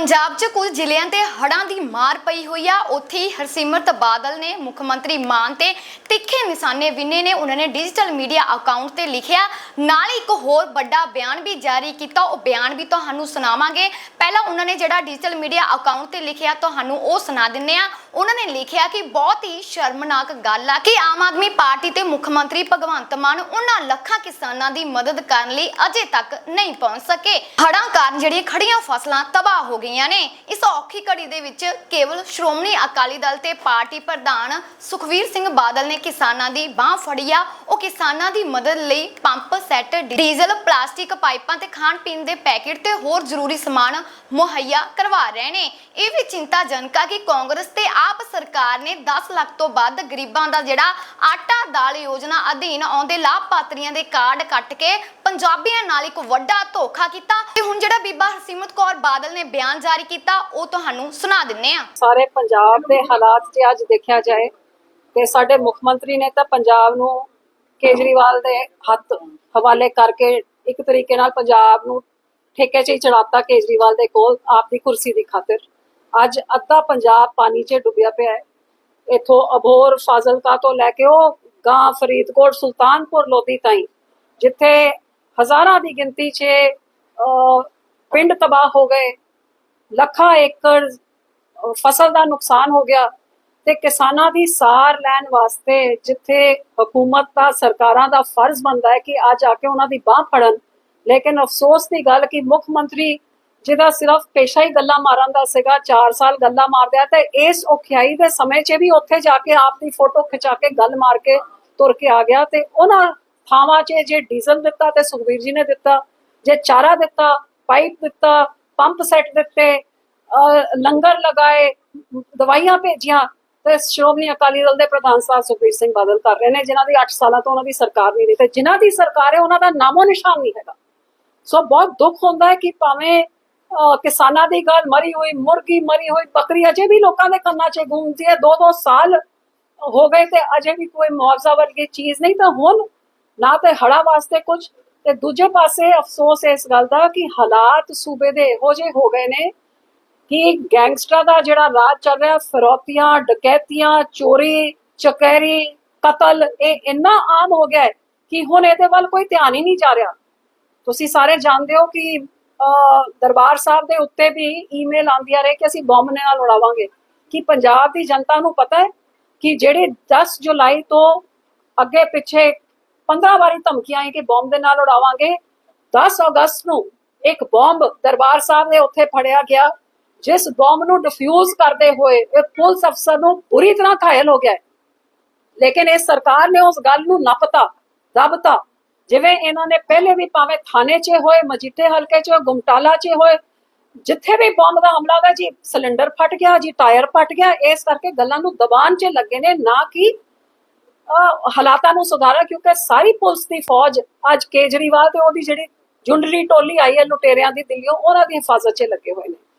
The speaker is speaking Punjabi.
ਪੰਜਾਬ 'ਚ ਕੁਝ ਜ਼ਿਲ੍ਹਿਆਂ ਤੇ ਹੜ੍ਹਾਂ ਦੀ ਮਾਰ ਪਈ ਹੋਈ ਆ। ਉੱਥੇ ਹੀ ਹਰਸਿਮਰਤ ਬਾਦਲ ਨੇ ਮੁੱਖ ਮੰਤਰੀ ਮਾਨ ਤੇ ਤਿੱਖੇ ਨਿਸ਼ਾਨੇ ਵਿੰਨੇ ਨੇ। ਉਹਨਾਂ ਨੇ ਡਿਜੀਟਲ ਮੀਡੀਆ ਅਕਾਊਂਟ ਤੇ ਲਿਖਿਆ, ਨਾਲ ਹੀ ਇੱਕ ਹੋਰ ਵੱਡਾ ਬਿਆਨ ਵੀ ਜਾਰੀ ਕੀਤਾ। ਉਹ ਬਿਆਨ ਵੀ ਤੁਹਾਨੂੰ ਸੁਣਾਵਾਂਗੇ। ਪਹਿਲਾਂ ਉਹਨਾਂ ਨੇ ਜਿਹੜਾ ਡਿਜੀਟਲ ਮੀਡੀਆ ਅਕਾਊਂਟ ਤੇ ਲਿਖਿਆ, ਤੁਹਾਨੂੰ ਉਹ ਸੁਣਾ ਦਿੰਨੇ ਆ। ਉਹਨਾਂ ਨੇ ਲਿਖਿਆ ਕਿ ਬਹੁਤ ਹੀ ਸ਼ਰਮਨਾਕ ਗੱਲ ਆ ਕਿ ਆਮ ਆਦਮੀ ਪਾਰਟੀ ਤੇ ਮੁੱਖ ਮੰਤਰੀ ਭਗਵੰਤ ਮਾਨ ਉਹਨਾਂ ਲੱਖਾਂ ਕਿਸਾਨਾਂ ਦੀ ਮਦਦ ਕਰਨ ਲਈ ਅਜੇ ਤੱਕ ਨਹੀਂ ਪਹੁੰਚ ਸਕੇ। ਹੜ੍ਹਾਂ ਕਾਰਨ ਜਿਹੜੀਆਂ ਖੜੀਆਂ ਫਸਲਾਂ ਤਬਾਹ ਹੋ ਗਈਆਂ। ਨੇ। ਇਸ ਔਖੀ ਘੜੀ ਦੇ ਵਿੱਚ ਕੇਵਲ ਸ਼੍ਰੋਮਣੀ ਅਕਾਲੀ ਦਲ ਤੇ ਪਾਰਟੀ ਪ੍ਰਧਾਨ ਸੁਖਵੀਰ ਸਿੰਘ ਬਾਦਲ ਨੇ ਕਿਸਾਨਾਂ ਦੀ ਬਾਹ ਫੜੀ ਆ। ਉਹ ਕਿਸਾਨਾਂ ਦੀ ਮਦਦ ਲਈ ਪੰਪ ਸੈੱਟ, ਡੀਜ਼ਲ, ਪਲਾਸਟਿਕ ਪਾਈਪਾਂ ਤੇ ਖਾਣ ਪੀਣ ਦੇ ਪੈਕੇਟ ਤੇ ਹੋਰ ਜ਼ਰੂਰੀ ਸਮਾਨ ਮੁਹੱਈਆ ਕਰਵਾ ਰਹੇ ਨੇ। ਇਹ ਵੀ ਚਿੰਤਾਜਨਕ ਆ ਕਿ ਕਾਂਗਰਸ ਤੇ ਆਪ ਸਰਕਾਰ ਨੇ 10 ਲੱਖ ਤੋਂ ਵੱਧ ਗਰੀਬਾਂ ਦਾ ਜਿਹੜਾ ਆਟਾ ਦਾਲ ਯੋਜਨਾ ਅਧੀਨ ਆਉਂਦੇ ਲਾਭਪਾਤਰੀਆਂ ਦੇ ਕਾਰਡ ਕੱਟ ਕੇ ਪੰਜਾਬੀਆਂ ਨਾਲ ਇੱਕ ਵੱਡਾ ਧੋਖਾ ਕੀਤਾ। ਤੇ ਹੁਣ ਜਿਹੜਾ ਬੀਬਾ ਹਰਸਿਮਰਤ ਕੌਰ ਬਾਦਲ ਨੇ ਬਿਆਨ ਜਾਰੀ ਕੀਤਾ, ਉਹ ਤੁਹਾਨੂੰ ਸੁਣਾ ਦਿੰਨੇ ਆ। ਸਾਰੇ ਪੰਜਾਬ ਦੇ ਹਾਲਾਤ 'ਚ ਅੱਜ ਦੇਖਿਆ ਜਾਏ ਤੇ ਸਾਡੇ ਮੁੱਖ ਮੰਤਰੀ ਨੇ ਤਾਂ ਪੰਜਾਬ ਨੂੰ ਕੇਜਰੀਵਾਲ ਦੇ ਹੱਥ ਹਵਾਲੇ ਕਰਕੇ ਇੱਕ ਤਰੀਕੇ ਨਾਲ ਪੰਜਾਬ ਨੂੰ ਠੇਕੇ 'ਚ ਹੀ ਚੜਾਤਾ ਕੇਜਰੀਵਾਲ ਦੇ ਕੋਲ ਆਪਦੀ ਕੁਰਸੀ ਦੀ ਖਾਤਰ। ਅੱਜ ਅੱਧਾ ਪੰਜਾਬ ਪਾਣੀ 'ਚ ਡੁੱਬਿਆ ਪਿਆ ਹੈ। ਇਥੋਂ ਅਬੋਰ ਫਾਜ਼ਿਲਕਾ ਤੋਂ ਲੈ ਕੇ ਉਹ ਗਾਂ ਫਰੀਦਕੋਟ, ਸੁਲਤਾਨਪੁਰ ਲੋਧੀ ਤਾਈਂ, ਜਿੱਥੇ ਹਜ਼ਾਰਾਂ ਦੀ ਗਿਣਤੀ 'ਚ ਪਿੰਡ ਤਬਾਹ ਹੋ ਗਏ। ਲੱਖਾਂ ਏਕੜ ਫਸਲ ਦਾ ਨੁਕਸਾਨ ਹੋ ਗਿਆ ਤੇ ਕਿਸਾਨਾਂ ਦੀ ਸਾਰ ਲੈਣ ਵਾਸਤੇ ਜਿੱਥੇ ਹਕੂਮਤ ਦਾ, ਸਰਕਾਰਾਂ ਦਾ ਫਰਜ਼ ਬਣਦਾ ਹੈ ਕਿ ਅੱਜ ਆ ਕੇ ਉਹਨਾਂ ਦੀ ਬਾਹ ਫੜਨ। ਲੇਕਿਨ ਅਫਸੋਸ ਦੀ ਗੱਲ ਕਿ ਮੁੱਖ ਮੰਤਰੀ ਜਿਹਦਾ ਸਿਰਫ ਪੇਸ਼ਾ ਹੀ ਗੱਲਾਂ ਮਾਰਨ ਦਾ ਸੀਗਾ 4 ਸਾਲ ਗੱਲਾਂ ਮਾਰਦਿਆ ਤੇ ਇਸ ਔਖਿਆਈ ਦੇ ਸਮੇਂ 'ਚ ਵੀ ਉੱਥੇ ਜਾ ਕੇ ਆਪ ਦੀ ਫੋਟੋ ਖਿਚਾ ਕੇ ਗੱਲ ਮਾਰ ਕੇ ਤੁਰ ਕੇ ਆ ਗਿਆ ਤੇ ਉਹਨਾਂ ਥਾਵਾਂ 'ਚ ਜੇ ਡੀਜ਼ਲ ਦਿੱਤਾ ਤੇ ਸੁਖਬੀਰ ਜੀ ਨੇ ਦਿੱਤਾ, ਜੇ ਚਾਰਾ ਦਿੱਤਾ, ਪਾਈਪ ਦਿੱਤਾ ਪੰਪ ਸੈੱਟ ਦਿੱਤੇ ਲੰਗਰ ਲਗਾਏ, ਦਵਾਈਆਂ ਭੇਜੀਆਂ, ਤੇ ਸ਼੍ਰੋਮਣੀ ਅਕਾਲੀ ਦਲ ਦੇ ਪ੍ਰਧਾਨ ਸਾਹਿਬ ਸੁਖਬੀਰ ਸਿੰਘ ਬਾਦਲ ਕਰ ਰਹੇ ਨੇ, ਜਿਨ੍ਹਾਂ ਦੀ 8 ਸਾਲਾਂ ਤੋਂ ਉਹਨਾਂ ਦੀ ਸਰਕਾਰ ਨਹੀਂ ਰਹੀ ਤੇ ਜਿਨ੍ਹਾਂ ਦੀ ਸਰਕਾਰ ਹੈ, ਉਹਨਾਂ ਦਾ ਨਾਮੋ ਨਿਸ਼ਾਨ ਨਹੀਂ ਹੈਗਾ। ਸੋ ਬਹੁਤ ਦੁੱਖ ਹੁੰਦਾ ਹੈ ਕਿ ਭਾਵੇਂ ਕਿਸਾਨਾਂ ਦੀ ਗੱਲ ਮਰੀ ਹੋਈ, ਮੁਰਗੀ ਮਰੀ ਹੋਈ, ਬੱਕਰੀ ਅਜੇ ਵੀ ਲੋਕਾਂ ਦੇ ਕੰਨਾਂ 'ਚ ਗੂੰਜਦੀ ਹੈ ਦੋ ਦੋ ਸਾਲ ਹੋ ਗਏ ਤੇ ਅਜੇ ਵੀ ਕੋਈ ਮੁਆਵਜ਼ਾ ਵਰਗੀ ਚੀਜ਼ ਨਹੀਂ, ਤਾਂ ਹੁਣ ਨਾ ਤੇ ਹੜਾ ਵਾਸਤੇ ਕੁਝ ਤੇ ਦੂਜੇ ਪਾਸੇ ਅਫਸੋਸ ਇਸ ਗੱਲ ਦਾ ਕਿ ਹਾਲਾਤ ਸੂਬੇ ਦੇ ਇਹੋ ਜਿਹੇ ਹੋ ਗਏ ਨੇ ਕਿ ਗੈਂਗਸਟਰਾਂ ਦਾ ਜਿਹੜਾ ਰਾਜ ਚੱਲ ਰਿਹਾ, ਫਰੋਤੀਆਂ, ਡਕੈਤੀਆਂ, ਚੋਰੀ, ਚਕੈਰੀ, ਕਤਲ, ਇਹ ਇੰਨਾ ਆਮ ਹੋ ਗਿਆ ਹੈ ਕਿ ਹੁਣ ਇਹਦੇ ਵੱਲ ਕੋਈ ਧਿਆਨ ਹੀ ਨਹੀਂ ਜਾ ਰਿਹਾ। ਤੁਸੀਂ ਸਾਰੇ ਜਾਣਦੇ ਹੋ ਕਿ ਦਰਬਾਰ ਸਾਹਿਬ ਦੇ ਉੱਤੇ ਵੀ ਈਮੇਲ ਆਉਂਦੀਆਂ ਰਹੇ ਕਿ ਅਸੀਂ ਬੰਬ ਨਾਲ ਉਡਾਵਾਂਗੇ। ਕਿ ਪੰਜਾਬ ਦੀ ਜਨਤਾ ਨੂੰ ਪਤਾ ਹੈ ਕਿ ਜਿਹੜੇ 10 ਜੁਲਾਈ ਤੋਂ ਅੱਗੇ ਪਿੱਛੇ 15 ਵਾਰੀ ਧਮਕੀਆਂ ਆਈ ਕਿ ਬੰਬ ਦੇ ਨਾਲ ਉਡਾਵਾਂਗੇ। 10 ਅਗਸਤ ਨੂੰ ਇੱਕ ਬੰਬ ਦਰਬਾਰ ਸਾਹਿਬ ਦੇ ਉੱਥੇ ਫੜਿਆ ਗਿਆ, ਜਿਸ ਬੰਬ ਨੂੰ ਡਿਫਿਊਜ਼ ਕਰਦੇ ਹੋਏ ਇਹ ਪੁਲਿਸ ਅਫਸਰ ਨੂੰ ਬੁਰੀ ਤਰ੍ਹਾਂ ਘਾਇਲ ਹੋ ਗਿਆ। ਲੇਕਿਨ ਇਹ ਸਰਕਾਰ ਨੇ ਉਸ ਗੱਲ ਨੂੰ ਨਪਤਾ, ਦਬਤਾ। ਜਿਵੇਂ ਇਹਨਾਂ ਨੇ ਪਹਿਲੇ ਵੀ ਭਾਵੇਂ ਥਾਣੇ 'ਚ ਹੋਏ, ਮਜੀਠੇ ਹਲਕੇ 'ਚ ਹੋਏ, ਗੁਮਟਾਲਾ 'ਚ ਹੋਏ, ਜਿੱਥੇ ਵੀ ਬੰਬ ਦਾ ਹਮਲਾ ਹੋਇਆ ਜੀ ਸਿਲੰਡਰ ਫਟ ਗਿਆ, ਜੀ ਟਾਇਰ ਫਟ ਗਿਆ, ਇਸ ਕਰਕੇ ਗੱਲਾਂ ਨੂੰ ਦਬਾਨ 'ਚ ਲੱਗੇ ਨੇ, ਨਾ ਕਿ ਹਾਲਾਤਾਂ ਨੂੰ ਸੁਧਾਰਾ ਕਿਉਂਕਿ ਸਾਰੀ ਪੁਲਿਸ ਦੀ ਫੌਜ ਅੱਜ ਕੇਜਰੀਵਾਲ ਤੇ ਉਹਦੀ ਜਿਹੜੀ ਜੁੰਡਲੀ ਟੋਲੀ ਆਈ ਹੈ ਲੁਟੇਰਿਆਂ ਦੀ ਦਿੱਲੀੋਂ, ਉਹਨਾਂ ਦੀ ਹਿਫਾਜ਼ਤ 'ਚ ਲੱਗੇ ਹੋਏ ਨੇ।